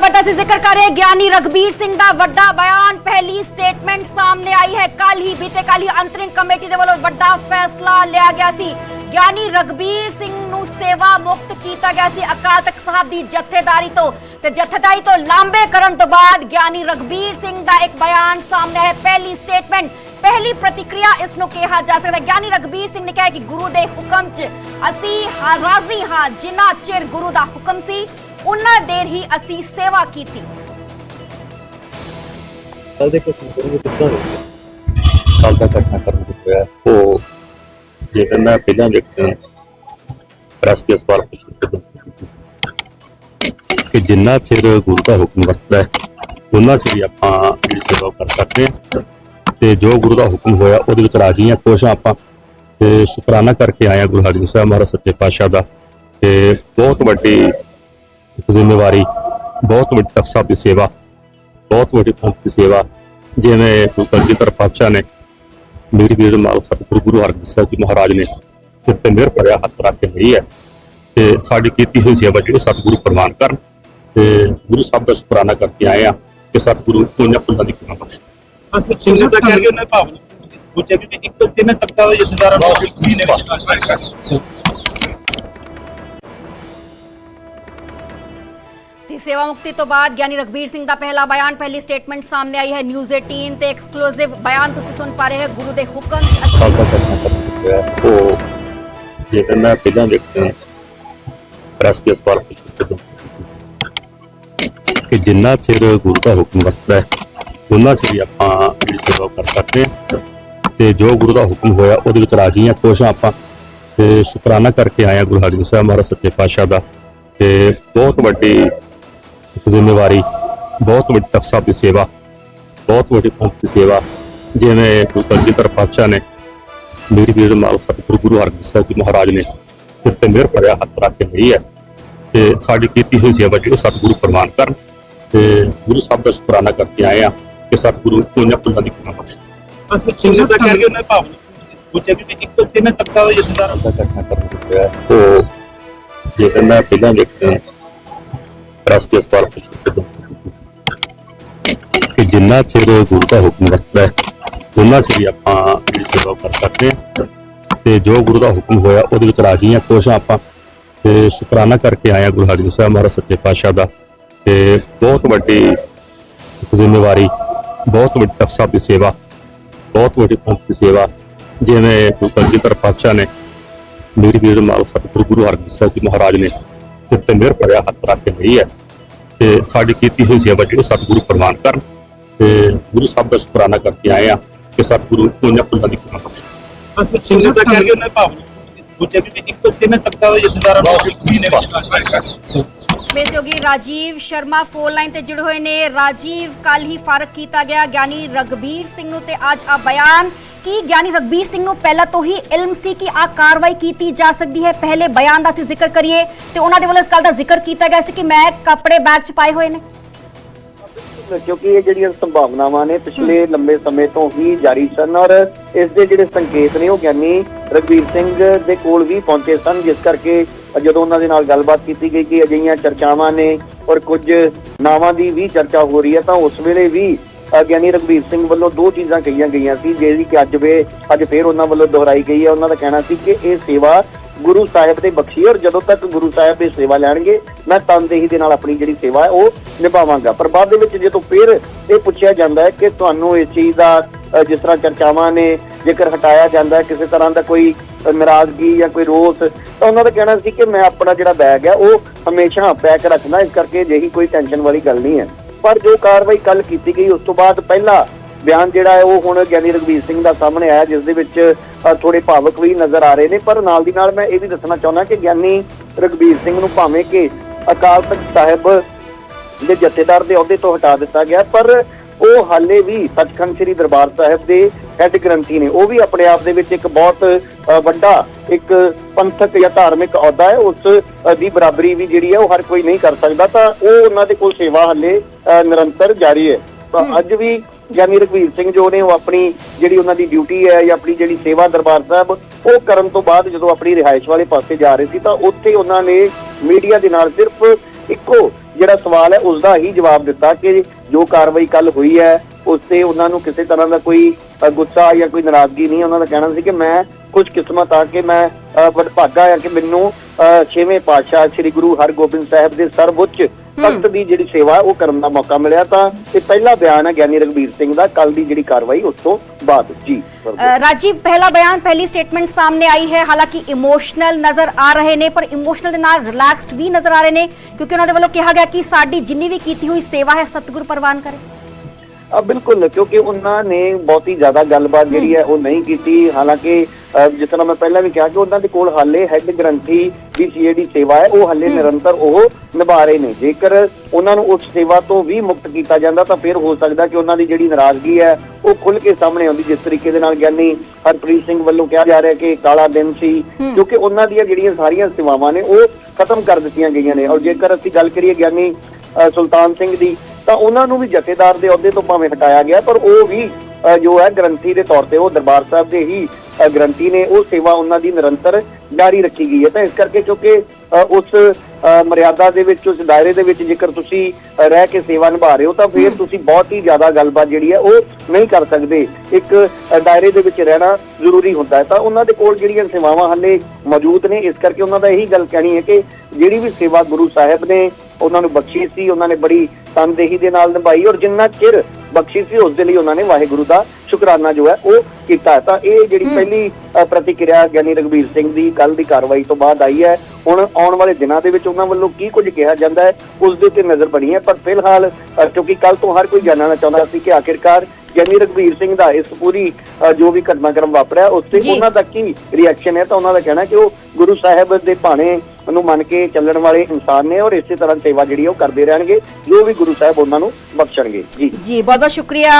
ਵੱਡਾ ਸੀ ਜ਼ਿਕਰ ਕਰ ਰਹੇ ਗਿਆਨੀ ਰਗਬੀਰ ਸਿੰਘ ਦਾ ਵੱਡਾ ਬਿਆਨ। ਪਹਿਲੀ ਸਟੇਟਮੈਂਟ ਸਾਹਮਣੇ ਆਈ ਹੈ। ਕੱਲ ਹੀ ਬੀਤੇ ਕੱਲ ਹੀ ਅੰਤਰਿਮ ਕਮੇਟੀ ਦੇ ਵੱਲੋਂ ਵੱਡਾ ਫੈਸਲਾ ਲਿਆ ਗਿਆ ਸੀ। ਗਿਆਨੀ ਰਗਬੀਰ ਸਿੰਘ ਨੂੰ ਸੇਵਾ ਮੁਕਤ ਕੀਤਾ ਗਿਆ ਸੀ ਅਕਾਲ ਤਖਤ ਸਾਹਿਬ ਦੀ ਜਥੇਦਾਰੀ ਤੋਂ। ਤੇ ਜਥੇਦਾਰੀ ਤੋਂ ਲਾਂਬੇ ਕਰਨ ਤੋਂ ਬਾਅਦ ਗਿਆਨੀ ਰਗਬੀਰ ਸਿੰਘ ਦਾ ਇੱਕ ਬਿਆਨ ਸਾਹਮਣੇ ਹੈ ਪਹਿਲੀ ਸਟੇਟਮੈਂਟ ਪਹਿਲੀ ਪ੍ਰਤੀਕਿਰਿਆ ਇਸ ਨੂੰ ਕਿਹਾ ਜਾ ਸਕਦਾ ਗਿਆਨੀ ਰਗਬੀਰ ਸਿੰਘ ਨੇ ਕਿਹਾ ਕਿ ਗੁਰੂ ਦੇ ਹੁਕਮ 'ਚ ਅਸੀਂ ਰਾਜ਼ੀ ਹਾਂ। ਜਿੰਨਾ ਚਿਰ ਗੁਰੂ ਦਾ ਹੁਕਮ ਸੀ ਉਨਾ ਦੇਰ ਹੀ ਅਸੀਂ ਸੇਵਾ ਕੀਤੀ। ਕੱਲ ਦੇ ਕੁਝ ਕਰੂਗੇ ਕਿੱਦਾਂ ਕੱਲ ਦਾ ਘਟਨਾ ਕਰਨ ਹੋਇਆ। ਉਹ ਜਿਹੜਾ ਮੈਂ ਪਹਿਲਾਂ ਵੇਖਿਆ ਪ੍ਰੈਸ ਦੇ ਸਵਾਲ ਪੁੱਛੇ ਕਿ ਜਿੰਨਾ ਚਿਰ ਗੁਰੂ ਦਾ ਹੁਕਮ ਵਰਤਦਾ ਹੈ, ਉਹਨਾਂ ਚਿਰ ਆਪਾਂ ਜਿਹੜੀ ਸੇਵਾ ਕਰ ਸਕਦੇ ਹਾਂ। ਤੇ ਜੋ ਗੁਰੂ ਦਾ ਹੁਕਮ ਹੋਇਆ, ਉਹਦੇ ਵਿੱਚ ਰਾਜੀ ਹਾਂ, ਖੁਸ਼ ਹਾਂ ਆਪਾਂ। ਤੇ ਸ਼ੁਕਰਾਨਾ ਕਰਕੇ ਆਇਆ ਗੁਰੂ ਹਰਗੋਬਿੰਦ ਸਾਹਿਬ ਮਹਾਰਾਜ ਸੱਚੇ ਪਾਤਸ਼ਾਹ ਦਾ। ਤੇ ਬਹੁਤ ਵੱਡੀ ਜ਼ਿੰਮੇਵਾਰੀ ਬਹੁਤ ਵੱਡੀ ਤਖਤ ਸਾਹਿਬ ਦੀ ਸੇਵਾ ਬਹੁਤ ਵੱਡੀ ਪੰਥ ਦੀ ਸੇਵਾ ਜਿਵੇਂ ਗੁਰੂ ਕਲਗੀਧਰ ਪਾਤਸ਼ਾਹ ਨੇ ਮੇਰੀ ਵੀਰ ਨਾਲ ਸਤਿਗੁਰੂ ਗੁਰੂ ਹਰਗੋਬਿੰਦ ਸਾਹਿਬ ਜੀ ਮਹਾਰਾਜ ਨੇ ਸਿਰ ਤੇ ਮਿਹਰ ਭਰਿਆ ਹੱਥ ਰੱਖ ਕੇ ਲਈ ਹੈ ਤੇ ਸਾਡੀ ਕੀਤੀ ਹੋਈ ਸੇਵਾ ਜਿਹੜੀ ਸਤਿਗੁਰੂ ਪ੍ਰਵਾਨ ਕਰਨ ਤੇ ਗੁਰੂ ਸਾਹਿਬ ਦਾ ਸ਼ੁਕਰਾਨਾ ਕਰਕੇ ਆਏ ਆ ਕਿ ਸਤਿਗੁਰੂ ਪੁੰਨਿਆ ਪੁੰਨਾਂ ਦੀ ਕਿਰਪਾ ਬਖਸ਼ੇ ਅਸੀਂ ਸਿੰਘ ਦਾ ਕਰਕੇ ਉਹਨਾਂ ਭਾਵਨਾ ਪੁੱਛਿਆ ਕਿ ਇੱਕ ਤੋਂ ਤਿੰਨ ਤਬਕਾ ਦੇ ਜਥੇਦਾਰਾਂ ਨੂੰ ਵੀ ਨੇ ਸੇਵਾ ਮੁਕਤੀ ਤੋਂ ਬਾਅਦ ਗਿਆਨੀ ਰਗਬੀਰ ਸਿੰਘ ਦਾ ਪਹਿਲਾ ਬਿਆਨ ਪਹਿਲੀ ਸਟੇਟਮੈਂਟ ਸਾਹਮਣੇ ਆਈ ਹੈ ਨਿਊਜ਼ 18 ਤੇ ਐਕਸਕਲੂਸਿਵ ਬਿਆਨ ਤੁਸੀਂ ਸੁਣ ਪਾ ਰਹੇ ਹੋ ਗੁਰੂ ਦੇ ਹੁਕਮ ਦਾ ਉਹ ਜਿਹੜਾ ਮੈਂ ਪਹਿਲਾਂ ਵੇਖਿਆ ਪ੍ਰੈਸ ਦੇ ਸਵਾਲ ਕਿ ਜਿੰਨਾ ਚਿਰ ਗੁਰੂ ਦਾ ਹੁਕਮ ਵਰਤਦਾ ਉਹਨਾਂ ਚਿਰ ਆਪਾਂ ਜਿਹੜੀ ਸੇਵਾ ਕਰ ਸਕਦੇ ਤੇ ਜੋ ਗੁਰੂ ਦਾ ਹੁਕਮ ਹੋਇਆ ਉਹਦੇ ਵਿੱਚ ਰਾਜੀ ਆ ਖੁਸ਼ ਆਪਾਂ ਤੇ ਸ਼ੁਕਰਾਨਾ ਕਰਕੇ ਆਇਆ ਗੁਰੂ ਹਰਗੋਬਿੰਦ ਸਾਹਿਬ ਮਹਾਰਾਜ ਸੱਚੇ ਪਾਤਸ਼ਾਹ ਦਾ ਤੇ ਬਹੁਤ ਵੱਡੀ ਜ਼ਿੰਮੇਵਾਰੀ ਬਹੁਤ ਵੱਡੀ ਤਖਤ ਸਾਹਿਬ ਦੀ ਸੇਵਾ ਬਹੁਤ ਵੱਡੀ ਪੰਥ ਦੀ ਸੇਵਾ ਜਿਵੇਂ ਗੁਰੂ ਕਲਗੀਧਰ ਪਾਤਸ਼ਾਹ ਨੇ ਮੇਰੀ ਵੀਰ ਨਾਲ ਸਤਿਗੁਰੂ ਗੁਰੂ ਹਰਗੋਬਿੰਦ ਸਾਹਿਬ ਜੀ ਮਹਾਰਾਜ ਨੇ ਸਿਰ ਤੇ ਮਿਹਰ ਭਰਿਆ ਹੱਥ ਰੱਖ ਕੇ ਲਈ ਹੈ ਤੇ ਸਾਡੀ ਕੀਤੀ ਹੋਈ ਸੇਵਾ ਜਿਹੜੀ ਸਤਿਗੁਰੂ ਪ੍ਰਵਾਨ ਕਰਨ ਤੇ ਗੁਰੂ ਸਾਹਿਬ ਦਾ ਸ਼ੁਕਰਾਨਾ ਕਰਕੇ ਆਏ ਆ ਕਿ ਸਤਿਗੁਰੂ ਪੁੰਨਿਆ ਪੁੰਨਾਂ ਦੀ ਕਿਰਪਾ ਬਖਸ਼ੇ ਅਸੀਂ ਸਿੰਘ ਦਾ ਕਰਕੇ ਉਹਨਾਂ ਭਾਵਨਾ ਪੁੱਛਿਆ ਕਿ ਇੱਕ ਤੋਂ ਤਿੰਨ ਤਬਕਾ ਦੇ ਜਥੇਦਾਰਾਂ ਨੂੰ ਦਾ ਘਟਨਾ ਕਰਨ ਤੋਂ ਹੋਇਆ ਉਹ ਜਿਹੜਾ ਮੈਂ ਪਹਿਲਾਂ ਵੇਖਿਆ ਪ੍ਰੈਸ ਦੇ ਕਿ ਜਿੰਨਾ ਚਿਰ ਗੁਰੂ ਦਾ ਹੁਕਮ ਵਰਤਦਾ ਹੈ, ਉਹਨਾਂ ਚਿਰ ਆਪਾਂ ਜਿਹੜੀ ਸੇਵਾ ਕਰ ਸਕਦੇ ਹਾਂ। ਤੇ ਜੋ ਗੁਰੂ ਦਾ ਹੁਕਮ ਹੋਇਆ, ਉਹਦੇ ਵਿੱਚ ਰਾਜੀ ਹਾਂ, ਖੁਸ਼ ਹਾਂ ਆਪਾਂ। ਤੇ ਸ਼ੁਕਰਾਨਾ ਕਰਕੇ ਆਇਆ ਗੁਰੂ ਹਰਗੋਬਿੰਦ ਸਾਹਿਬ ਮਹਾਰਾਜ ਸੱਚੇ ਪਾਤਸ਼ਾਹ ਦਾ। ਤੇ ਬਹੁਤ ਵੱਡੀ ਜ਼ਿੰਮੇਵਾਰੀ, ਬਹੁਤ ਵੱਡੀ ਤਖਤ ਸਾਹਿਬ ਦੀ ਸੇਵਾ, ਬਹੁਤ ਵੱਡੀ ਪੰਥ ਦੀ ਸੇਵਾ, ਜਿਵੇਂ ਗੁਰੂ ਕਲਗੀਧਰ ਪਾਤਸ਼ਾਹ ਨੇ, ਮੇਰੀ ਵੀਰ ਮਾਲ ਸਤਿਗੁਰੂ ਗੁਰੂ ਹਰਗੋਬਿੰਦ ਸਾਹਿਬ ਜੀ ਮਹਾਰਾਜ ਨੇ ਸਿਰ ਤੇ ਮਿਹਰ ਭਰਿਆ ਹੱਥ ਰੱਖ ਕੇ ਲਈ ਹੈ। ਤੇ ਸਾਡੀ ਕੀਤੀ ਹੋਈ ਸੇਵਾ ਜਿਹੜੀ ਸਤਿਗੁਰੂ ਪ੍ਰਵਾਨ ਕਰਨ। ਤੇ ਗੁਰੂ ਸਾਹਿਬ ਦਾ ਸ਼ੁਕਰਾਨਾ ਕਰਕੇ ਆਏ ਆ ਕਿ ਸਤਿਗੁਰੂ ਪੁੰਨਿਆ ਪੁੰਨਾਂ ਦੀ ਕਿਰਪਾ ਬਖਸ਼ੇ ਅਸੀਂ ਸਿੰਘ ਦਾ ਕਰਕੇ ਉਹਨਾਂ ਭਾਵਨਾ ਪੁੱਛਿਆ ਕਿ ਇੱਕ ਤੋਂ ਤਿੰਨ ਤਬਕਾ ਦੇ ਜਥੇਦਾਰਾਂ ਨੂੰ ਵੀ ਨੇ ਸਹਿਯੋਗੀ ਰਾਜੀਵ ਸ਼ਰਮਾ ਫੋਨ ਲਾਈਨ ਤੇ ਜੁੜੇ ਹੋਏ ਨੇ। ਰਾਜੀਵ ਕੱਲ ਹੀ ਫਾਰਕ ਕੀਤਾ ਗਿਆ ਗਿਆਨੀ ਰਗਬੀਰ ਸਿੰਘ ਨੂੰ ਤੇ ਅੱਜ ਆ ਬਿਆਨ। ਕੀ ਗਿਆਨੀ ਰਗਬੀਰ ਸਿੰਘ ਨੂੰ ਪਹਿਲਾਂ ਤੋਂ ਹੀ ਇਲਮ ਸੀ ਕਿ ਆ ਕਾਰਵਾਈ ਕੀਤੀ ਜਾ ਸਕਦੀ ਹੈ? ਪਹਿਲੇ ਬਿਆਨ ਦਾ ਅਸੀਂ ਜ਼ਿਕਰ ਕਰੀਏ ਤੇ ਉਹਨਾਂ ਦੇ ਵੱਲੋਂ ਇਸ ਗੱਲ ਦਾ ਜ਼ਿਕਰ ਕੀਤਾ ਗਿਆ ਸੀ ਕਿ ਮੈਂ ਕੱਪੜੇ ਬੈਗ 'ਚ ਪਾਏ ਹੋਏ ਨੇ। ਕਿਉਂਕਿ ਇਹ ਜਿਹੜੀਆਂ ਸੰਭਾਵਨਾਵਾਂ ਨੇ ਪਿਛਲੇ ਲੰਬੇ ਸਮੇਂ ਤੋਂ ਹੀ ਜਾਰੀ ਸਨ ਔਰ ਇਸ ਦੇ ਜਿਹੜੇ ਸੰਕੇਤ ਨੇ ਉਹ ਗਿਆਨੀ ਰਗਵੀਰ ਸਿੰਘ ਦੇ ਕੋਲ ਵੀ ਪਹੁੰਚੇ ਸਨ, ਜਿਸ ਕਰਕੇ ਜਦੋਂ ਉਹਨਾਂ ਦੇ ਨਾਲ ਗੱਲਬਾਤ ਕੀਤੀ ਗਈ ਕਿ ਅਜਿਹੀਆਂ ਚਰਚਾਵਾਂ ਨੇ ਔਰ ਕੁਝ ਨਾਵਾਂ ਦੀ ਵੀ ਚਰਚਾ ਹੋ ਰਹੀ ਹੈ, ਤਾਂ ਉਸ ਵੇਲੇ ਵੀ ਗਿਆਨੀ ਰਗਵੀਰ ਸਿੰਘ ਵੱਲੋਂ ਦੋ ਚੀਜ਼ਾਂ ਕਹੀਆਂ ਗਈਆਂ ਸੀ ਜਿਹੜੀ ਕਿ ਅੱਜ ਵੇ ਅੱਜ ਫੇਰ ਉਹਨਾਂ ਵੱਲੋਂ ਦੁਹਰਾਈ ਗਈ ਹੈ। ਉਹਨਾਂ ਦਾ ਕਹਿਣਾ ਸੀ ਕਿ ਇਹ ਸੇਵਾ ਗੁਰੂ ਸਾਹਿਬ ਦੇ ਬਖਸ਼ੀ ਔਰ ਜਦੋਂ ਤੱਕ ਗੁਰੂ ਸਾਹਿਬ ਇਹ ਸੇਵਾ ਲੈਣਗੇ ਮੈਂ ਤਨਦੇਹੀ ਦੇ ਨਾਲ ਆਪਣੀ ਜਿਹੜੀ ਸੇਵਾ ਹੈ ਉਹ ਨਿਭਾਵਾਂਗਾ। ਪਰ ਬਾਅਦ ਦੇ ਵਿੱਚ ਜਦੋਂ ਫੇਰ ਇਹ ਪੁੱਛਿਆ ਜਾਂਦਾ ਹੈ ਕਿ ਤੁਹਾਨੂੰ ਇਸ ਚੀਜ਼ ਦਾ ਜਿਸ ਤਰ੍ਹਾਂ ਚਰਚਾਵਾਂ ਨੇ ਜੇਕਰ ਹਟਾਇਆ ਜਾਂਦਾ ਹੈ ਕਿਸੇ ਤਰ੍ਹਾਂ ਦਾ ਕੋਈ ਅ, ਨਾਰਾਜ਼ਗੀ ਜਾਂ ਕੋਈ ਰੋਸ ਤਾਂ ਉਹਨਾਂ ਦਾ ਕਹਿਣਾ ਸੀ ਕਿ ਮੈਂ ਆਪਣਾ ਜਿਹੜਾ ਬੈਗ ਹੈ ਉਹ ਹਮੇਸ਼ਾ ਪੈਕ ਰੱਖਣਾ ਇਸ ਕਰਕੇ ਜਿਹੀ ਕੋਈ ਟੈਨਸ਼ਨ ਵਾਲੀ ਗੱਲ ਨਹੀਂ ਹੈ। ਪਰ ਜੋ ਕਾਰਵਾਈ ਕੱਲ ਕੀਤੀ ਗਈ, ਉਸ ਤੋਂ ਬਾਅਦ ਪਹਿਲਾ ਬਿਆਨ ਜਿਹੜਾ ਹੈ, ਉਹ ਹੁਣ ਗਿਆਨੀ ਰਗਵੀਰ ਸਿੰਘ ਦਾ ਸਾਹਮਣੇ ਆਇਆ, ਜਿਸ ਦੇ ਵਿੱਚ ਥੋੜੇ ਭਾਵਕ ਵੀ ਨਜ਼ਰ ਆ ਰਹੇ ਨੇ। ਪਰ ਨਾਲ ਦੀ ਨਾਲ ਮੈਂ ਇਹ ਵੀ ਦੱਸਣਾ ਚਾਹੁੰਦਾ ਕਿ ਗਿਆਨੀ ਰਗਵੀਰ ਸਿੰਘ ਨੂੰ ਭਾਵੇਂ ਕਿ ਅਕਾਲ ਤਖਤ ਸਾਹਿਬ ਦੇ ਜਥੇਦਾਰ ਦੇ ਅਹੁਦੇ ਤੋਂ ਹਟਾ ਦਿੱਤਾ ਗਿਆ, ਪਰ ਉਹ ਹਾਲੇ ਵੀ ਸੱਚਖੰਡ ਸ੍ਰੀ ਦਰਬਾਰ ਸਾਹਿਬ ਦੇ ਹੈੱਡ ਗ੍ਰੰਥੀ ਨੇ। ਉਹ ਵੀ ਆਪਣੇ ਆਪ ਦੇ ਵਿੱਚ ਇੱਕ ਬਹੁਤ ਵੱਡਾ ਇੱਕ ਪੰਥਕ ਜਾਂ ਧਾਰਮਿਕ ਅਹੁਦਾ ਹੈ। ਉਸ ਦੀ ਬਰਾਬਰੀ ਵੀ ਜਿਹੜੀ ਹੈ ਉਹ ਹਰ ਕੋਈ ਨਹੀਂ ਕਰ ਸਕਦਾ। ਤਾਂ ਉਹ ਉਹਨਾਂ ਦੇ ਕੋਲ ਸੇਵਾ ਹਾਲੇ ਨਿਰੰਤਰ ਜਾਰੀ ਹੈ। ਤਾਂ ਅੱਜ ਵੀ ਗਿਆਨੀ ਰਘਵੀਰ ਸਿੰਘ ਜੋ ਨੇ ਉਹ ਆਪਣੀ ਜਿਹੜੀ ਉਹਨਾਂ ਦੀ ਡਿਊਟੀ ਹੈ ਜਾਂ ਆਪਣੀ ਜਿਹੜੀ ਸੇਵਾ ਦਰਬਾਰ ਸਾਹਿਬ ਉਹ ਕਰਨ ਤੋਂ ਬਾਅਦ ਜਦੋਂ ਆਪਣੀ ਰਿਹਾਇਸ਼ ਵਾਲੇ ਪਾਸੇ ਜਾ ਰਹੇ ਸੀ ਤਾਂ ਉੱਥੇ ਉਹਨਾਂ ਨੇ ਮੀਡੀਆ ਦੇ ਨਾਲ ਸਿਰਫ ਇੱਕੋ ਜਿਹੜਾ ਸਵਾਲ ਹੈ ਉਸ ਦਾ ਹੀ ਜਵਾਬ ਦਿੱਤਾ ਕਿ ਜੋ ਕਾਰਵਾਈ ਕੱਲ ਹੋਈ ਹੈ ਉਸ ਤੇ ਉਹਨਾਂ ਨੂੰ ਕਿਸੇ ਤਰ੍ਹਾਂ ਦਾ ਕੋਈ ਗੁੱਸਾ ਜਾਂ ਕੋਈ ਨਾਰਾਜ਼ਗੀ ਨਹੀਂ ਉਹਨਾਂ ਦਾ ਕਹਿਣਾ ਸੀ ਕਿ ਮੈਂ ਖੁਸ਼ ਕਿਸਮਤ ਆ ਕਿ ਮੈਂ ਅ, ਵਡਭਾਗਾ ਆ ਕਿ ਮੈਨੂੰ ਅ, ਛੇਵੇਂ ਪਾਤਸ਼ਾਹ ਸ੍ਰੀ ਗੁਰੂ ਹਰਗੋਬਿੰਦ ਸਾਹਿਬ ਦੇ ਸਰਵਉੱਚ ਤਖਤ ਦੀ ਜਿਹੜੀ ਸੇਵਾ ਉਹ ਕਰਨ ਦਾ ਮੌਕਾ ਮਿਲਿਆ ਤਾਂ ਇਹ ਪਹਿਲਾ ਬਿਆਨ ਹੈ ਗਿਆਨੀ ਰਗਵੀਰ ਸਿੰਘ ਦਾ ਕੱਲ ਦੀ ਜਿਹੜੀ ਕਾਰਵਾਈ ਉਸ ਤੋਂ ਬਾਅਦ। ਜੀ ਰਾਜੀਵ ਪਹਿਲਾ ਬਿਆਨ ਪਹਿਲੀ ਸਟੇਟਮੈਂਟ ਸਾਹਮਣੇ ਆਈ ਹੈ। ਹਾਲਾਂਕਿ ਇਮੋਸ਼ਨਲ ਨਜ਼ਰ ਆ ਰਹੇ ਨੇ ਪਰ ਇਮੋਸ਼ਨਲ ਦੇ ਨਾਲ ਰਿਲੈਕਸਡ ਵੀ ਨਜ਼ਰ ਆ ਰਹੇ ਨੇ ਕਿਉਂਕਿ ਉਹਨਾਂ ਦੇ ਵੱਲੋਂ ਕਿਹਾ ਗਿਆ ਕਿ ਸਾਡੀ ਜਿੰਨੀ ਵੀ ਕੀਤੀ ਹੋਈ ਸੇਵਾ ਹੈ ਸਤਿਗੁਰ ਪ੍ਰਵਾਨ ਕਰੇ। ਆ ਬਿਲਕੁਲ ਕਿਉਂਕਿ ਉਹਨਾਂ ਨੇ ਬਹੁਤੀ ਜ਼ਿਆਦਾ ਗੱਲਬਾਤ ਜਿਹੜੀ ਹੈ। ਉਹ ਨਹੀਂ ਕੀਤੀ। ਹਾਲਾਂਕਿ ਜਿਸ ਤਰ੍ਹਾਂ ਮੈਂ ਪਹਿਲਾਂ ਵੀ ਕਿਹਾ ਕਿ ਉਹਨਾਂ ਦੇ ਕੋਲ ਹਾਲੇ ਹੈੱਡ ਗ੍ਰੰਥੀ ਦੀ ਸੀਏਡੀ ਸੇਵਾ ਹੈ ਉਹ ਹਾਲੇ ਨਿਰੰਤਰ ਉਹ ਨਿਭਾ ਰਹੇ ਨੇ। ਜੇਕਰ ਉਹਨਾਂ ਨੂੰ ਉਸ ਸੇਵਾ ਤੋਂ ਵੀ ਮੁਕਤ ਕੀਤਾ ਜਾਂਦਾ ਤਾਂ ਫਿਰ ਹੋ ਸਕਦਾ ਕਿ ਉਹਨਾਂ ਦੀ ਜਿਹੜੀ ਨਾਰਾਜ਼ਗੀ ਹੈ ਉਹ ਖੁੱਲ ਕੇ ਸਾਹਮਣੇ ਆਉਂਦੀ ਜਿਸ ਤਰੀਕੇ ਦੇ ਨਾਲ ਗਿਆਨੀ ਹਰਪ੍ਰੀਤ ਸਿੰਘ ਵੱਲੋਂ ਕਿਹਾ ਜਾ ਰਿਹਾ ਕਿ ਕਾਲਾ ਦਿਨ ਸੀ ਕਿਉਂਕਿ ਉਹਨਾਂ ਦੀਆਂ ਜਿਹੜੀਆਂ ਸਾਰੀਆਂ ਸੇਵਾਵਾਂ ਨੇ ਉਹ ਖਤਮ ਕਰ ਦਿੱਤੀਆਂ ਗਈਆਂ ਨੇ। ਔਰ ਜੇਕਰ ਅਸੀਂ ਗੱਲ ਕਰੀਏ ਗਿਆਨੀ ਸੁਲਤਾਨ ਸਿੰਘ ਦੀ ਤਾਂ ਉਹਨਾਂ ਨੂੰ ਵੀ ਜਥੇਦਾਰ ਦੇ ਅਹੁਦੇ ਤੋਂ ਭਾਵੇਂ ਹਟਾਇਆ ਗਿਆ ਪਰ ਉਹ ਵੀ ਜੋ ਹੈ ਗ੍ਰੰਥੀ ਦੇ ਤੌਰ ਤੇ ਉਹ ਦਰਬਾਰ ਸਾਹਿਬ ਦੇ ਹੀ ਅ, ਗ੍ਰੰਥੀ ਨੇ ਉਹ ਸੇਵਾ ਉਹਨਾਂ ਦੀ ਨਿਰੰਤਰ ਜਾਰੀ ਰੱਖੀ ਗਈ ਹੈ। ਤਾਂ ਇਸ ਕਰਕੇ ਕਿਉਂਕਿ ਉਸ ਮਰਿਆਦਾ ਦੇ ਵਿੱਚ ਉਸ ਦਾਇਰੇ ਦੇ ਵਿੱਚ ਜੇਕਰ ਤੁਸੀਂ ਰਹਿ ਕੇ ਸੇਵਾ ਨਿਭਾ ਰਹੇ ਹੋ ਤਾਂ ਫਿਰ ਤੁਸੀਂ ਬਹੁਤ ਹੀ ਜ਼ਿਆਦਾ ਗੱਲਬਾਤ ਜਿਹੜੀ ਹੈ ਉਹ ਨਹੀਂ ਕਰ ਸਕਦੇ। ਇੱਕ ਦਾਇਰੇ ਦੇ ਵਿੱਚ ਰਹਿਣਾ ਜ਼ਰੂਰੀ ਹੁੰਦਾ ਹੈ। ਤਾਂ ਉਹਨਾਂ ਦੇ ਕੋਲ ਜਿਹੜੀਆਂ ਸੇਵਾਵਾਂ ਹਾਲੇ ਮੌਜੂਦ ਨੇ ਇਸ ਕਰਕੇ ਉਹਨਾਂ ਦਾ ਇਹੀ ਗੱਲ ਕਹਿਣੀ ਹੈ ਕਿ ਜਿਹੜੀ ਵੀ ਸੇਵਾ ਗੁਰੂ ਸਾਹਿਬ ਨੇ ਉਹਨਾਂ ਨੂੰ ਬਖਸ਼ੀ ਸੀ ਉਹਨਾਂ ਨੇ ਬੜੀ ਤਨਦੇਹੀ ਦੇ ਨਾਲ ਨਿਭਾਈ ਔਰ ਜਿੰਨਾ ਚਿਰ ਬਖਸ਼ੀ ਸੀ ਉਸ ਦੇ ਲਈ ਉਹਨਾਂ ਨੇ ਵਾਹਿਗੁਰੂ ਦਾ ਸ਼ੁਕਰਾਨਾ ਜੋ ਹੈ ਉਹ ਕੀਤਾ ਹੈ। ਤਾਂ ਇਹ ਜਿਹੜੀ ਪਹਿਲੀ ਪ੍ਰਤੀਕਿਰਿਆ ਗਿਆਨੀ ਰਗਵੀਰ ਸਿੰਘ ਦੀ ਕੱਲ ਦੀ ਕਾਰਵਾਈ ਤੋਂ ਬਾਅਦ ਆਈ ਹੈ ਹੁਣ ਆਉਣ ਵਾਲੇ ਦਿਨਾਂ ਦੇ ਵਿੱਚ ਉਹਨਾਂ ਵੱਲੋਂ ਕੀ ਕੁਝ ਕਿਹਾ ਜਾਂਦਾ ਹੈ ਉਸ ਦੇ ਉੱਤੇ ਨਜ਼ਰ ਬਣੀ ਹੈ ਪਰ ਫਿਲਹਾਲ ਕਿਉਂਕਿ ਕੱਲ ਤੋਂ ਹਰ ਕੋਈ ਜਾਣਨਾ ਚਾਹੁੰਦਾ ਸੀ ਕਿ ਆਖਿਰਕਾਰ ਗਿਆਨੀ ਰਗਵੀਰ ਸਿੰਘ ਦਾ ਇਸ ਪੂਰੀ ਜੋ ਵੀ ਘਟਨਾਕ੍ਰਮ ਵਾਪਰਿਆ ਉਸ ਤੇ। ਉਹਨਾਂ ਦਾ ਕੀ ਰਿਐਕਸ਼ਨ ਹੈ ਤਾਂ ਉਹਨਾਂ ਦਾ ਕਹਿਣਾ ਕਿ ਉਹ ਗੁਰੂ ਸਾਹਿਬ ਦੇ ਭਾਣੇ ਨੂੰ ਮੰਨ ਕੇ ਚੱਲਣ ਵਾਲੇ ਇਨਸਾਨ ਨੇ ਔਰ ਇਸੇ ਤਰ੍ਹਾਂ ਸੇਵਾ ਜਿਹੜੀ ਉਹ ਕਰਦੇ ਰਹਿਣਗੇ, ਜੋ ਵੀ ਗੁਰੂ ਸਾਹਿਬ ਉਹਨਾਂ ਨੂੰ ਬਖਸ਼ਣਗੇ। ਜੀ। ਜੀ, ਬਹੁਤ ਬਹੁਤ ਸ਼ੁਕਰੀਆ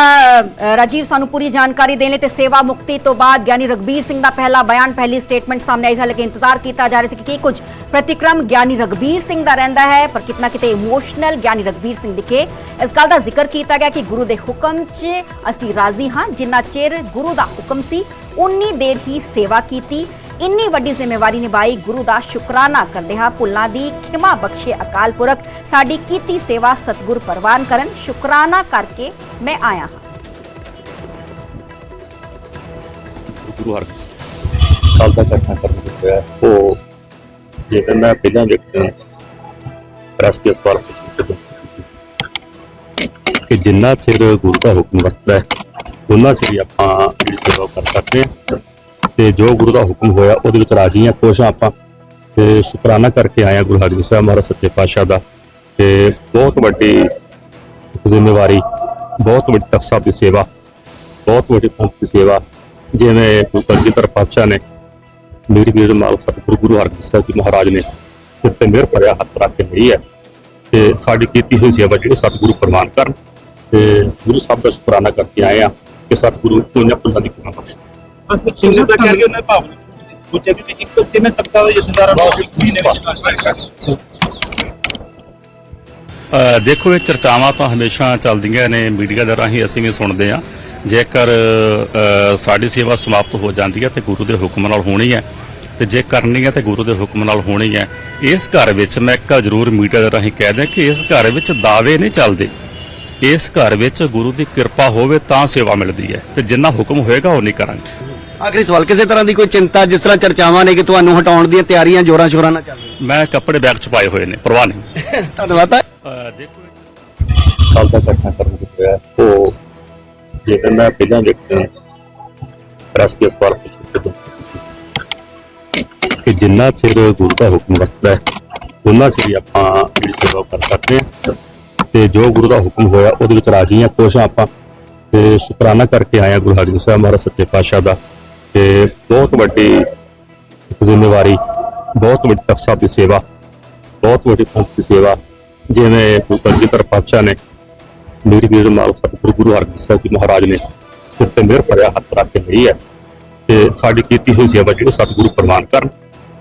ਰਾਜੀਵ ਸਾਨੂੰ ਪੂਰੀ ਜਾਣਕਾਰੀ ਦੇਣ ਲਈ ਤੇ ਸੇਵਾ ਮੁਕਤੀ ਤੋਂ ਬਾਅਦ ਗਿਆਨੀ ਰਗਬੀਰ ਸਿੰਘ ਦਾ ਪਹਿਲਾ ਬਿਆਨ, ਪਹਿਲੀ ਸਟੇਟਮੈਂਟ ਸਾਹਮਣੇ ਆਈ ਸੀ ਹਾਲਾਂਕਿ ਇੰਤਜ਼ਾਰ ਕੀਤਾ ਜਾ ਰਿਹਾ ਸੀ ਕਿ ਕੁਝ ਪ੍ਰਤੀਕਰਮ ਗਿਆਨੀ ਰਗਬੀਰ ਸਿੰਘ ਦਾ ਰਹਿੰਦਾ ਹੈ, ਪਰ ਕਿਤਨਾ ਕਿਤੇ ਇਮੋਸ਼ਨਲ ਗਿਆਨੀ ਰਗਬੀਰ ਸਿੰਘ ਦਿਖੇ ਇਸ ਗੱਲ ਦਾ ਜ਼ਿਕਰ ਕੀਤਾ ਗਿਆ ਕਿ ਗੁਰੂ ਦੇ ਹੁਕਮ 'ਚ ਅਸੀਂ ਰਾਜ਼ੀ ਹਾਂ, ਜਿੰਨਾ ਚਿਰ ਗੁਰੂ ਦਾ ਹੁਕਮ ਸੀ, ਉਨੀ ਦੇਰ ਹੀ ਸੇਵਾ ਕੀਤੀ। ਇੰਨੀ ਵੱਡੀ ਜ਼ਿੰਮੇਵਾਰੀ ਨਿਭਾਈ ਗੁਰੂ ਦਾ ਸ਼ੁਕਰਾਨਾ ਕਰਦੇ ਹਾਂ ਭੁੱਲਾਂ ਦੀ ਖਿਮਾ ਬਖਸ਼ੇ ਅਕਾਲ ਪੁਰਖ ਸਾਡੀ ਕੀਤੀ ਸੇਵਾ ਸਤਿਗੁਰ ਪ੍ਰਵਾਨ ਕਰਨ ਸ਼ੁਕਰਾਨਾ ਕਰਕੇ ਮੈਂ ਆਇਆ ਹਾਂ ਗੁਰੂ ਹਰਗੋਬਿੰਦ ਕੱਲ ਦਾ ਘਟਨਾ ਕਰਨ ਹੋਇਆ ਉਹ ਜੇਕਰ ਮੈਂ ਪਹਿਲਾਂ ਵੇਖਿਆ ਪ੍ਰੈਸ ਦੇ ਸਵਾਲ ਪੁੱਛੇ ਕਿ ਜਿੰਨਾ ਚਿਰ ਗੁਰੂ ਦਾ ਹੁਕਮ ਵਰਤਦਾ ਹੈ ਉਹਨਾਂ ਚਿਰ ਹੀ ਆਪਾਂ ਜਿਹੜੀ ਸੇਵਾ ਕਰ ਸਕਦੇ ਹਾਂ ਤੇ ਜੋ ਗੁਰੂ ਦਾ ਹੁਕਮ ਹੋਇਆ, ਉਹਦੇ ਵਿੱਚ ਰਾਜੀ ਹਾਂ, ਖੁਸ਼ ਹਾਂ ਆਪਾਂ। ਤੇ ਸ਼ੁਕਰਾਨਾ ਕਰਕੇ ਆਇਆ ਗੁਰੂ ਹਰਗੋਬਿੰਦ ਸਾਹਿਬ ਮਹਾਰਾਜ ਸੱਚੇ ਪਾਤਸ਼ਾਹ ਦਾ। ਤੇ ਬਹੁਤ ਵੱਡੀ ਜ਼ਿੰਮੇਵਾਰੀ, ਬਹੁਤ ਵੱਡੀ ਤਖਤ ਸਾਹਿਬ ਦੀ ਸੇਵਾ, ਬਹੁਤ ਵੱਡੀ ਪੰਥ ਦੀ ਸੇਵਾ, ਜਿਵੇਂ ਗੁਰੂ ਕਲਗੀਧਰ ਪਾਤਸ਼ਾਹ ਨੇ ਮੇਰੀ ਵੀਰ ਮਾਲ ਸਤਿਗੁਰੂ ਗੁਰੂ ਹਰਗੋਬਿੰਦ ਸਾਹਿਬ ਜੀ ਮਹਾਰਾਜ ਨੇ ਸਿਰ ਤੇ ਮਿਹਰ ਭਰਿਆ, ਹੱਥ ਰੱਖ ਕੇ ਲਈ ਹੈ। ਤੇ ਸਾਡੀ ਕੀਤੀ ਹੋਈ ਸੇਵਾ ਜਿਹੜੀ ਸਤਿਗੁਰੂ ਪ੍ਰਵਾਨ ਕਰਨ। ਤੇ ਗੁਰੂ ਸਾਹਿਬ ਦਾ ਸ਼ੁਕਰਾਨਾ ਕਰਕੇ ਆਏ ਆ ਕਿ ਸਤਿਗੁਰੂ ਉਹਨਾਂ ਪੁੱਲਾਂ ਦੀ ਕਿਰਪਾ ਬਖਸ਼ੇ ਅਸੀਂ ਕਿੰਨੇ ਦਾ ਕਰਕੇ ਉਹਨਾਂ ਭਾਵ ਪੁੱਛਿਆ ਕਿ ਇੱਕ ਤਿੰਨ ਤਬਕਾ ਦੇ ਜਥੇਦਾਰਾਂ ਨੂੰ ਦੇਖੋ, ਇਹ ਚਰਚਾਵਾਂ ਤਾਂ ਹਮੇਸ਼ਾ ਚੱਲਦੀਆਂ ਨੇ, ਮੀਡੀਆ ਦੇ ਰਾਹੀਂ ਅਸੀਂ ਵੀ ਸੁਣਦੇ ਆ ਜੇਕਰ ਸਾਡੀ ਸੇਵਾ ਸਮਾਪਤ ਹੋ ਜਾਂਦੀ ਹੈ ਤੇ ਗੁਰੂ ਦੇ ਹੁਕਮ ਨਾਲ ਹੋਣੀ ਹੈ, ਤੇ ਜੇ ਕਰਨੀ ਹੈ ਤੇ ਗੁਰੂ ਦੇ ਹੁਕਮ ਨਾਲ ਹੋਣੀ ਹੈ, ਇਸ ਘਰ ਵਿੱਚ ਮੈਂ ਇੱਕ ਜ਼ਰੂਰ ਮੀਡੀਆ ਦੇ ਰਾਹੀਂ ਕਹਿ ਦਿਆਂ ਕਿ ਇਸ ਘਰ ਵਿੱਚ ਦਾਅਵੇ ਨਹੀਂ ਚੱਲਦੇ। ਇਸ ਘਰ ਵਿੱਚ ਗੁਰੂ ਦੀ ਕਿਰਪਾ ਹੋਵੇ ਤਾਂ ਸੇਵਾ ਮਿਲਦੀ ਹੈ, ਤੇ ਜਿੰਨਾ ਹੁਕਮ ਹੋਏਗਾ, ਉਹ ਨਹੀਂ ਕਰਾਂਗੇ। ਆਖਰੀ ਸਵਾਲ ਕਿਸੇ ਤਰ੍ਹਾਂ ਦੀ ਕੋਈ ਚਿੰਤਾ ਜਿਸ ਤਰ੍ਹਾਂ ਚਰਚਾਵਾਂ ਨੇ ਕਿ ਤੁਹਾਨੂੰ ਹਟਾਉਣ ਦੀਆਂ ਤਿਆਰੀਆਂ ਜੋਰਾਂ ਸ਼ੋਰਾਂ ਨਾਲ ਚੱਲ ਰਹੀਆਂ? ਮੈਂ ਕੱਪੜੇ ਬੈਗ ਚ ਪਾਏ ਹੋਏ ਨੇ ਪਰਵਾਹ ਨਹੀਂ। ਧੰਨਵਾਦ ਹੈ ਅਹ ਦੇਖੋ ਕੱਲ ਦਾ ਘਟਨਾ ਕਰਨ ਹੋਇਆ ਉਹ ਜੇਕਰ ਮੈਂ ਪਹਿਲਾਂ ਵੇਖਿਆ ਪ੍ਰੈਸ ਦੇ ਸਵਾਲ ਪੁੱਛੇ ਕਿ ਜਿੰਨਾ ਚਿਰ ਗੁਰੂ ਦਾ ਹੁਕਮ ਵਰਤਦਾ ਹੈ ਉਹਨਾਂ ਚਿਰ ਹੀ ਆਪਾਂ ਜਿਹੜੀ ਸੇਵਾ ਕਰ ਸਕਦੇ ਹਾਂ। ਤੇ ਜੋ ਗੁਰੂ ਦਾ ਹੁਕਮ ਹੋਇਆ ਉਹਦੇ ਵਿੱਚ ਰਾਜੀ ਹਾਂ ਖੁਸ਼ ਹਾਂ ਆਪਾਂ। ਤੇ ਸ਼ੁਕਰਾਨਾ ਕਰਕੇ ਆਇਆ ਗੁਰੂ ਹਰਗੋਬਿੰਦ ਸਾਹਿਬ ਮਹਾਰਾਜ ਸੱਚੇ ਪਾਤਸ਼ਾਹ ਦਾ। ਤੇ ਬਹੁਤ ਵੱਡੀ ਜ਼ਿੰਮੇਵਾਰੀ ਬਹੁਤ ਵੱਡੀ ਤਖਤ ਸਾਹਿਬ ਦੀ ਸੇਵਾ ਬਹੁਤ ਵੱਡੀ ਪੰਥ ਦੀ ਸੇਵਾ ਜਿਵੇਂ ਗੁਰੂ ਕਲਗੀਧਰ ਪਾਤਸ਼ਾਹ ਨੇ ਮੇਰੀ ਵੀਰ ਮਾਲ ਸਤਿਗੁਰੂ ਗੁਰੂ ਹਰਗੋਬਿੰਦ ਸਾਹਿਬ ਜੀ ਮਹਾਰਾਜ ਨੇ ਸਿਰ ਤੇ ਮਿਹਰ ਭਰਿਆ ਹੱਥ ਰੱਖ ਕੇ ਲਈ ਹੈ ਤੇ ਸਾਡੀ ਕੀਤੀ ਹੋਈ ਸੇਵਾ ਜਿਹੜੀ ਸਤਿਗੁਰੂ ਪ੍ਰਵਾਨ ਕਰਨ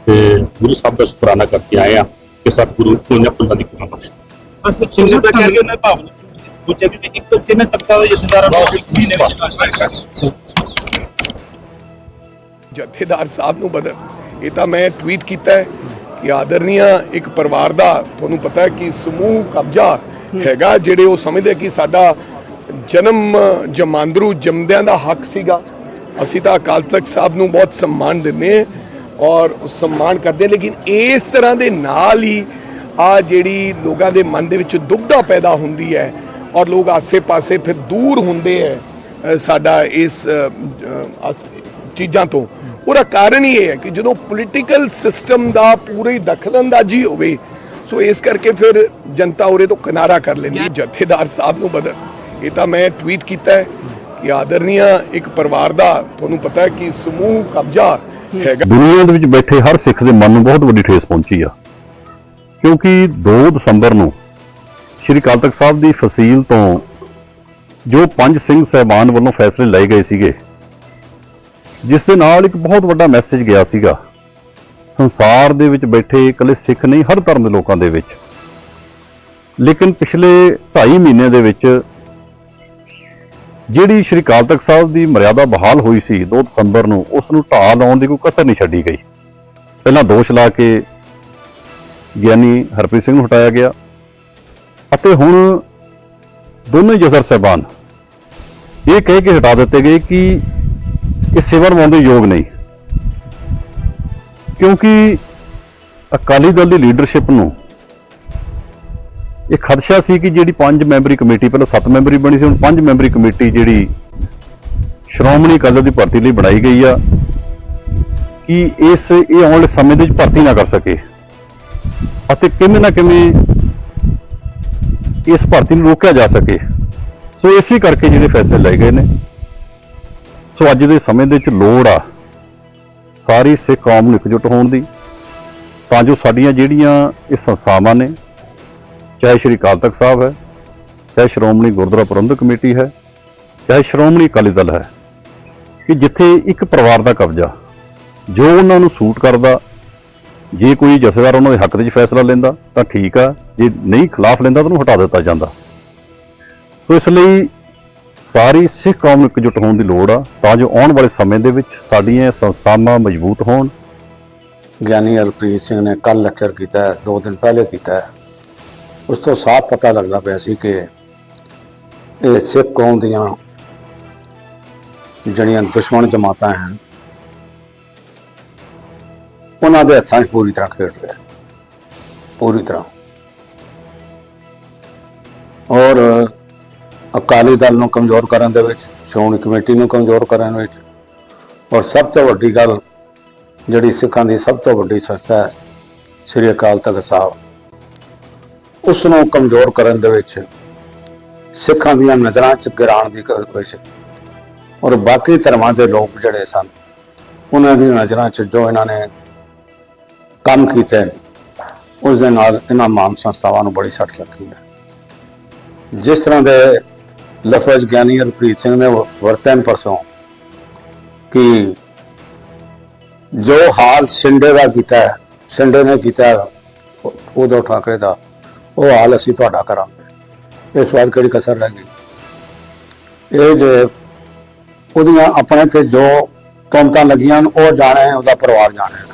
ਤੇ ਗੁਰੂ ਸਾਹਿਬ ਦਾ ਸ਼ੁਕਰਾਨਾ ਕਰਕੇ ਆਏ ਆ ਕਿ ਸਤਿਗੁਰੂ ਉਹਨਾਂ ਪੁੱਲਾਂ ਦੀ ਕਿਰਪਾ ਬਖਸ਼ੇ। ਅਸੀਂ ਕਿੰਨੇ ਦਾ ਕਰਕੇ ਉਹਨਾਂ ਭਾਵ ਨੂੰ ਪੁੱਛਿਆ ਕਿ ਇੱਕ ਤੋਂ ਤਿੰਨ ਤਬਕਾ ਦੇ ਜਥੇਦਾਰਾਂ ਨੂੰ ਮਹੀਨੇ ਵਿੱਚ ਜਥੇਦਾਰ ਸਾਹਿਬ ਨੂੰ ਬਦਲ। ਇਹ ਤਾਂ ਮੈਂ ਟਵੀਟ ਕੀਤਾ ਹੈ ਕਿ ਆਦਰਨੀਆ, ਇੱਕ ਪਰਿਵਾਰ ਦਾ, ਤੁਹਾਨੂੰ ਪਤਾ ਹੈ ਕਿ ਸਮੂਹ ਕਬਜ਼ਾ ਹੈਗਾ, ਜਿਹੜੇ ਉਹ ਸਮਝਦੇ ਕਿ ਸਾਡਾ ਜਨਮ ਜਮਾਂਦਰੂ ਜੰਮਦਿਆਂ ਦਾ ਹੱਕ ਸੀਗਾ। ਅਸੀਂ ਤਾਂ ਅਕਾਲ ਤਖਤ ਸਾਹਿਬ ਨੂੰ ਬਹੁਤ ਸਨਮਾਨ ਦਿੰਦੇ ਔਰ ਸਨਮਾਨ ਕਰਦੇ ਲੇਕਿਨ ਇਸ ਤਰ੍ਹਾਂ ਦੇ ਨਾਲ ਹੀ ਆ ਜਿਹੜੀ ਲੋਕਾਂ ਦੇ ਮਨ ਦੇ ਵਿੱਚ ਦੁਬਦਾ ਪੈਦਾ ਹੁੰਦੀ ਹੈ ਔਰ ਲੋਕ ਆਸੇ-ਪਾਸੇ ਫਿਰ ਦੂਰ ਹੁੰਦੇ ਹੈ ਸਾਡਾ ਇਸ ਚੀਜ਼ਾਂ ਤੋਂ। ਉਹਦਾ ਕਾਰਨ ਹੀ ਇਹ ਹੈ ਕਿ ਜਦੋਂ ਪੋਲੀਟੀਕਲ ਸਿਸਟਮ ਦਾ ਪੂਰੀ ਦਖਲਅੰਦਾਜ਼ੀ ਹੋਵੇ ਸੋ ਇਸ ਕਰਕੇ ਫਿਰ ਜਨਤਾ ਉਰੇ ਤੋਂ ਕਿਨਾਰਾ ਕਰ ਲੈਂਦੀ ਹੈ। ਜਥੇਦਾਰ ਸਾਹਿਬ ਨੂੰ ਬਦਲ ਇਹ ਤਾਂ ਮੈਂ ਟਵੀਟ ਕੀਤਾ ਹੈ ਕਿ ਆਦਰਨੀਆ ਇੱਕ ਪਰਿਵਾਰ ਦਾ ਤੁਹਾਨੂੰ ਪਤਾ ਹੈ ਕਿ ਸਮੂਹ ਕਬਜ਼ਾ ਹੈਗਾ ਦੁਨੀਆ ਦੇ ਵਿੱਚ ਬੈਠੇ ਹਰ ਸਿੱਖ ਦੇ ਮਨ ਨੂੰ ਬਹੁਤ ਵੱਡੀ ਠੇਸ ਪਹੁੰਚੀ ਆ ਕਿਉਂਕਿ 2 ਦਸੰਬਰ ਨੂੰ ਸ਼੍ਰੀ ਅਕਾਲ ਤਖਤ ਸਾਹਿਬ ਦੀ ਫਸੀਲ ਤੋਂ ਜੋ ਪੰਜ ਸਿੰਘ ਸਹਿਬਾਨ ਵੱਲੋਂ ਫੈਸਲੇ ਲਏ ਗਏ ਸੀਗੇ ਜਿਸ ਦੇ ਨਾਲ ਇੱਕ ਬਹੁਤ ਵੱਡਾ ਮੈਸੇਜ ਗਿਆ ਸੀਗਾ। ਸੰਸਾਰ ਦੇ ਵਿੱਚ ਬੈਠੇ ਇਕੱਲੇ ਸਿੱਖ ਨਹੀਂ, ਹਰ ਧਰਮ ਦੇ ਲੋਕਾਂ ਦੇ ਵਿੱਚ। ਲੇਕਿਨ ਪਿਛਲੇ 2.5 ਮਹੀਨੇ ਦੇ ਵਿੱਚ ਜਿਹੜੀ ਸ਼੍ਰੀ ਅਕਾਲ ਤਖਤ ਸਾਹਿਬ ਦੀ ਮਰਿਆਦਾ ਬਹਾਲ ਹੋਈ ਸੀ 2 ਦਸੰਬਰ ਨੂੰ ਉਸ ਨੂੰ ਢਾਹ ਲਾਉਣ ਦੀ ਕੋਈ ਕਸਰ ਨਹੀਂ ਛੱਡੀ ਗਈ। ਪਹਿਲਾਂ ਦੋਸ਼ ਲਾ ਕੇ ਗਿਆਨੀ ਹਰਪ੍ਰੀਤ ਸਿੰਘ ਨੂੰ ਹਟਾਇਆ ਗਿਆ। ਅਤੇ ਹੁਣ ਦੋਨੋਂ ਹੀ ਜਸਰ ਸਾਹਿਬਾਨ ਇਹ ਕਹਿ ਕੇ ਹਟਾ ਦਿੱਤੇ ਗਏ ਕਿ ਇਹ ਸੇਵਾ ਨਿਭਾਉਣ ਦੇ ਯੋਗ ਨਹੀਂ। ਕਿਉਂਕਿ ਅਕਾਲੀ ਦਲ ਦੀ ਲੀਡਰਸ਼ਿਪ ਨੂੰ ਇਹ ਖਦਸ਼ਾ ਸੀ ਕਿ ਜਿਹੜੀ ਪੰਜ ਮੈਂਬਰੀ ਕਮੇਟੀ, ਪਹਿਲਾਂ ਸੱਤ ਮੈਂਬਰੀ ਬਣੀ ਸੀ, ਹੁਣ ਪੰਜ ਮੈਂਬਰੀ ਕਮੇਟੀ ਜਿਹੜੀ ਸ਼੍ਰੋਮਣੀ ਅਕਾਲੀ ਦਲ ਦੀ ਭਰਤੀ ਲਈ ਬਣਾਈ ਗਈ ਆ, ਕਿ ਇਸ, ਇਹ ਆਉਣ ਵਾਲੇ ਸਮੇਂ ਦੇ ਵਿੱਚ ਭਰਤੀ ਨਾ ਕਰ ਸਕੇ। ਅਤੇ ਕਿਵੇਂ ਨਾ ਕਿਵੇਂ ਇਸ ਭਰਤੀ ਨੂੰ ਰੋਕਿਆ ਜਾ ਸਕੇ। ਸੋ ਇਸੇ ਕਰਕੇ ਜਿਹੜੇ ਫੈਸਲੇ ਲਏ ਗਏ ਨੇ। ਸੋ ਅੱਜ ਦੇ ਸਮੇਂ ਦੇ ਵਿੱਚ ਲੋੜ ਆ ਸਾਰੀ ਸਿੱਖ ਕੌਮ ਨੂੰ ਇਕਜੁੱਟ ਹੋਣ ਦੀ। ਤਾਂ ਜੋ ਸਾਡੀਆਂ ਜਿਹੜੀਆਂ ਇਹ ਸੰਸਥਾਵਾਂ ਨੇ, ਚਾਹੇ ਸ਼੍ਰੀ ਅਕਾਲ ਤਖਤ ਸਾਹਿਬ ਹੈ, ਚਾਹੇ ਸ਼੍ਰੋਮਣੀ ਗੁਰਦੁਆਰਾ ਪ੍ਰਬੰਧਕ ਕਮੇਟੀ ਹੈ, ਚਾਹੇ ਸ਼੍ਰੋਮਣੀ ਅਕਾਲੀ ਦਲ ਹੈ, ਕਿ ਜਿੱਥੇ ਇੱਕ ਪਰਿਵਾਰ ਦਾ ਕਬਜ਼ਾ, ਜੋ ਉਹਨਾਂ ਨੂੰ ਸੂਟ ਕਰਦਾ, ਜੇ ਕੋਈ ਜਥੇਦਾਰ ਉਹਨਾਂ ਦੇ ਹੱਕ ਦੇ ਵਿੱਚ ਫੈਸਲਾ ਲੈਂਦਾ, ਤਾਂ ਠੀਕ ਆ, ਜੇ ਨਹੀਂ ਖਿਲਾਫ ਲੈਂਦਾ, ਤਾਂ ਉਹਨੂੰ ਹਟਾ ਦਿੱਤਾ ਜਾਂਦਾ। ਸੋ ਇਸ ਲਈ ਸਾਰੀ ਸਿੱਖ ਕੌਮ ਨੂੰ ਇਕਜੁੱਟ ਹੋਣ ਦੀ ਲੋੜ ਆ, ਤਾਂ ਜੋ ਆਉਣ ਵਾਲੇ ਸਮੇਂ ਦੇ ਵਿੱਚ ਸਾਡੀਆਂ ਸੰਸਥਾਵਾਂ ਮਜ਼ਬੂਤ ਹੋਣ। ਗਿਆਨੀ ਹਰਪ੍ਰੀਤ ਸਿੰਘ ਨੇ ਕੱਲ ਲੈਕਚਰ ਕੀਤਾ ਹੈ, ਦੋ ਦਿਨ ਪਹਿਲੇ ਕੀਤਾ ਹੈ। ਉਸ ਤੋਂ ਸਾਫ਼ ਪਤਾ ਲੱਗਦਾ ਪਿਆ ਸੀ ਕਿ ਇਹ ਸਿੱਖ ਕੌਮ ਦੀਆਂ ਜਿਹੜੀਆਂ ਦੁਸ਼ਮਣ ਜਮਾਤਾਂ ਹਨ, ਉਹਨਾਂ ਦੇ ਹੱਥਾਂ 'ਚ ਪੂਰੀ ਤਰ੍ਹਾਂ ਖੇਡ ਰਿਹਾ ਪੂਰੀ ਤਰ੍ਹਾਂ। ਔਰ ਅਕਾਲੀ ਦਲ ਨੂੰ ਕਮਜ਼ੋਰ ਕਰਨ ਦੇ ਵਿੱਚ, ਸ਼੍ਰੋਮਣੀ ਕਮੇਟੀ ਨੂੰ ਕਮਜ਼ੋਰ ਕਰਨ ਵਿੱਚ। ਔਰ ਸਭ ਤੋਂ ਵੱਡੀ ਗੱਲ ਜਿਹੜੀ ਸਿੱਖਾਂ ਦੀ ਸਭ ਤੋਂ ਵੱਡੀ ਸੰਸਥਾ ਹੈ, ਸ੍ਰੀ ਅਕਾਲ ਤਖਤ ਸਾਹਿਬ। ਉਸ ਨੂੰ ਕਮਜ਼ੋਰ ਕਰਨ ਦੇ ਵਿੱਚ ਸਿੱਖਾਂ ਦੀਆਂ ਨਜ਼ਰਾਂ 'ਚ ਗਿਰਾਉਣ ਦੀ ਕੋਸ਼ਿਸ਼ ਔਰ ਬਾਕੀ ਧਰਮਾਂ ਦੇ ਲੋਕ ਜਿਹੜੇ ਸਨ, ਉਹਨਾਂ ਦੀ ਨਜ਼ਰਾਂ 'ਚ ਜੋ ਇਹਨਾਂ ਨੇ ਕੰਮ ਕੀਤੇ, ਉਸ ਦੇ ਨਾਲ ਇਹਨਾਂ ਮਾਨ ਸੰਸਥਾਵਾਂ ਨੂੰ ਬੜੀ ਸੱਟ ਲੱਗੀ ਹੈ। ਜਿਸ ਤਰ੍ਹਾਂ ਦੇ ਲਫ਼ਜ਼ ਗਿਆਨੀ ਹਰਪ੍ਰੀਤ ਸਿੰਘ ਨੇ ਵਰਤੇ ਪਰਸੋਂ ਕਿ ਜੋ ਹਾਲ ਸਿੰਡੇ ਦਾ ਕੀਤਾ ਹੈ ਸਿੰਡੇ ਨੇ ਕੀਤਾ ਹੈ, ਠਾਕਰੇ ਦਾ ਉਹ ਹਾਲ ਅਸੀਂ ਤੁਹਾਡਾ ਕਰਾਂਗੇ। ਇਸ ਵਾਰ ਕਿਹੜੀ ਕਸਰ ਰਹਿ ਗਈ? ਇਹ ਜੇ ਉਹਦੀਆਂ ਆਪਣੇ ਤੇ ਜੋ ਤੁਮਤਾਂ ਲੱਗੀਆਂ ਹਨ, ਉਹ ਜਾਣੇ ਉਹਦਾ ਪਰਿਵਾਰ ਜਾਣੇ।